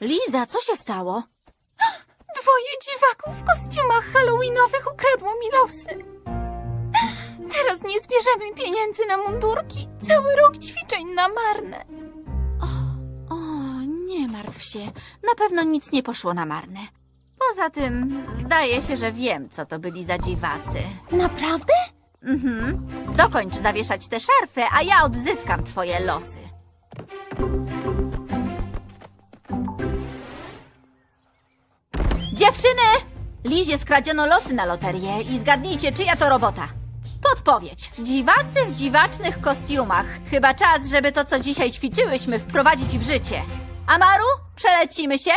Liza, co się stało? Dwoje dziwaków w kostiumach halloweenowych ukradło mi losy. Teraz nie zbierzemy pieniędzy na mundurki. Cały rok ćwiczeń na marne. O, nie martw się. Na pewno nic nie poszło na marne. Poza tym, zdaje się, że wiem, co to byli za dziwacy. Naprawdę? Mhm. Dokończ zawieszać te szarfy, a ja odzyskam twoje losy. Dziewczyny! Lizie skradziono losy na loterię i zgadnijcie, czyja to robota. Podpowiedź. Dziwacy w dziwacznych kostiumach. Chyba czas, żeby to, co dzisiaj ćwiczyłyśmy, wprowadzić w życie. Amaru, przelecimy się?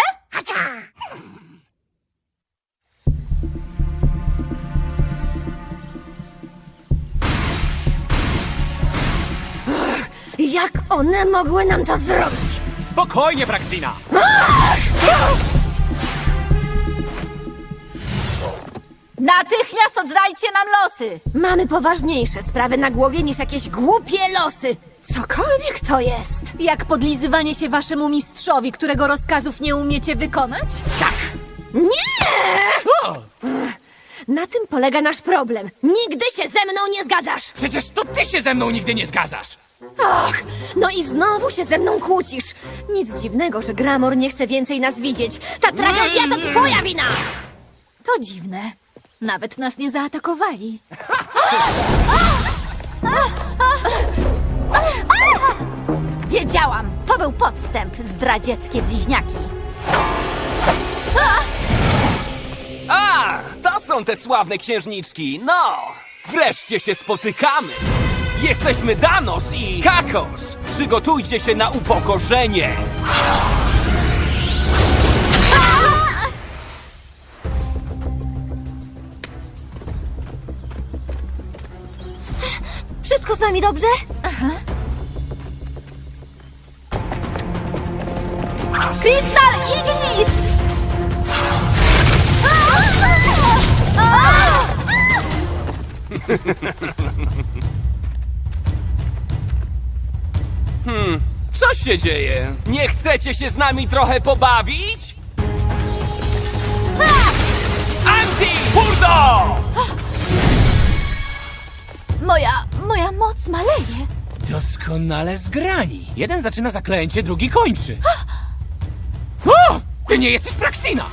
Jak one mogły nam to zrobić? Spokojnie, Praxina! Natychmiast oddajcie nam losy! Mamy poważniejsze sprawy na głowie niż jakieś głupie losy. Cokolwiek to jest. Jak podlizywanie się waszemu mistrzowi, którego rozkazów nie umiecie wykonać? Na tym polega nasz problem. Nigdy się ze mną nie zgadzasz. Przecież to ty się ze mną nigdy nie zgadzasz! Och, no i znowu się ze mną kłócisz. Nic dziwnego, że Gramor nie chce więcej nas widzieć. Ta tragedia to twoja wina! To dziwne. Nawet nas nie zaatakowali. Wiedziałam! To był podstęp, zdradzieckie bliźniaki. A, są te sławne księżniczki, no! Wreszcie się spotykamy! Jesteśmy Danos i Kakos! Przygotujcie się na upokorzenie! Wszystko z wami dobrze? Krystal Co się dzieje? Nie chcecie się z nami trochę pobawić? Anti! Burdo! Moja, moja moc maleje. Doskonale zgrani. Jeden zaczyna zaklęcie, drugi kończy. O! Ty nie jesteś Praxina!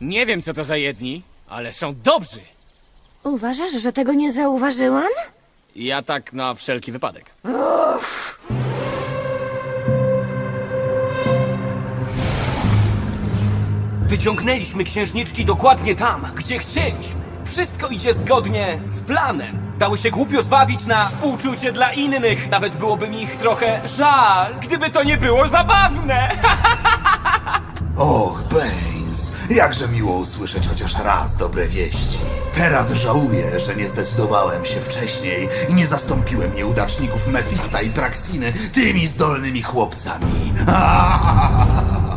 Nie wiem, co to za jedni, ale są dobrzy. Uważasz, że tego nie zauważyłam? Ja tak na wszelki wypadek. Wyciągnęliśmy księżniczki dokładnie tam, gdzie chcieliśmy. Wszystko idzie zgodnie z planem. Dały się głupio zwabić na współczucie dla innych. Nawet byłoby mi ich trochę żal, gdyby to nie było zabawne. Och, Baines, jakże miło usłyszeć chociaż raz dobre wieści. Teraz żałuję, że nie zdecydowałem się wcześniej i nie zastąpiłem nieudaczników Mefista i Praxiny tymi zdolnymi chłopcami.